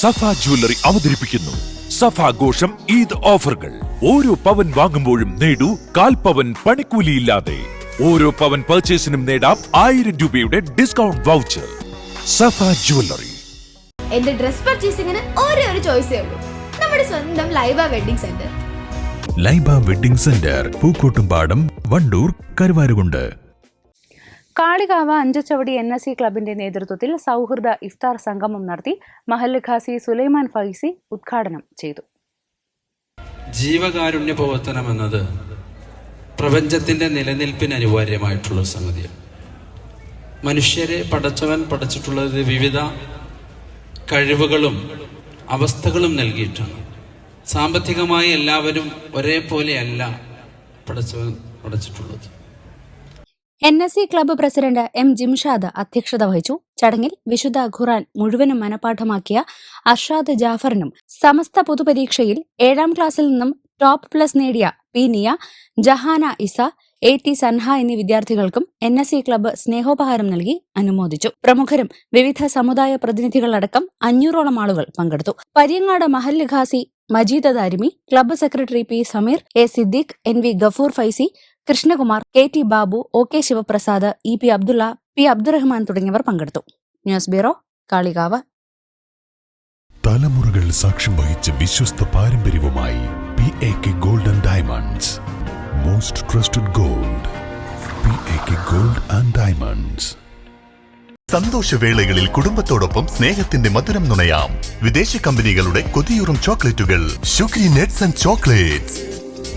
സഫ jewellery അവതരിപ്പിക്കുന്നു. സഫ ആഘോഷം ഈദ് ഓഫറുകൾ. ഓരോ പവൻ വാങ്ങുമ്പോഴും നേടൂ കാൽ പവൻ പണിക്കൂലിയില്ലാതെ. ഓരോ പവൻ പർച്ചേസിനും നേടാം ആയിരം രൂപയുടെ ഡിസ്കൗണ്ട് വൗച്ചർ സഫ ജുവല്ലറി. എന്റെ ഡ്രസ് പർച്ചേസിംഗിന് ഒരേ ഒരു ചോയ്സേ ഉള്ളൂ. നമ്മുടെ സ്വന്തം Laiba wedding centre. Laiba wedding centre Pookkottumpadam Wandoor Karuvarakundu. Kalikavu Anchachavadi N S C ക്ലബിന്റെ നേതൃത്വത്തിൽ സൗഹൃദ ഇഫ്താർ സംഗമം നടത്തി മഹല്ല് ഖാസി സുലൈമാൻ ഫൈസി ഉദ്ഘാടനം ചെയ്തു. ജീവകാരുണ്യ പ്രവർത്തനം എന്നത് പ്രപഞ്ചത്തിന്റെ നിലനിൽപ്പിന് അനിവാര്യമായിട്ടുള്ള സംഗതിയാണ്. മനുഷ്യരെ പടച്ചവൻ പടച്ചിട്ടുള്ളത് വിവിധ കഴിവുകളും അവസ്ഥകളും നൽകിയിട്ടാണ്. സാമ്പത്തികമായി എല്ലാവരും ഒരേപോലെയല്ല പടച്ചവൻ പടച്ചിട്ടുള്ളത്. N S C club president M Jimshad അധ്യക്ഷത വഹിച്ചു. ചടങ്ങിൽ വിശുദ്ധ ഖുറാൻ മുഴുവനും മനപാഠമാക്കിയ അർഷാദ് ജാഫറിനും സമസ്ത പൊതുപരീക്ഷയിൽ ഏഴാം ക്ലാസ്സിൽ നിന്നും ടോപ്പ് പ്ലസ് നേടിയ P Niya Jahana Isa A T Sanha എന്നീ വിദ്യാർത്ഥികൾക്കും എൻ എസ് സി ക്ലബ്ബ് സ്നേഹോപഹാരം നൽകി അനുമോദിച്ചു. പ്രമുഖരും വിവിധ സമുദായ പ്രതിനിധികളടക്കം അഞ്ഞൂറോളം ആളുകൾ പങ്കെടുത്തു. പരിയങ്ങാട് മഹല്ല് Khasi Majeed Darimi club secretary P Sameer A Siddique N V Gafoor Faizy Krishnakumar K T Babu O K Sivaprasad E P Abdulla P Abdurahman തുടങ്ങിയവർ പങ്കെടുത്തു. News bureau Kalikavu. തലമുറകൾ സാക്ഷ്യം വഹിച്ച വിശ്വസ്ത പാരമ്പര്യവുമായി P A K golden diamonds. Most trusted gold P A K gold and diamonds. സന്തോഷവേളകളിൽ കുടുംബത്തോടൊപ്പം സ്നേഹത്തിന്റെ മധുരം നുണയാം. വിദേശ കമ്പനികളുടെ കൊതിയൂറും ചോക്ലേറ്റുകൾ. Shugri nuts and chocolates.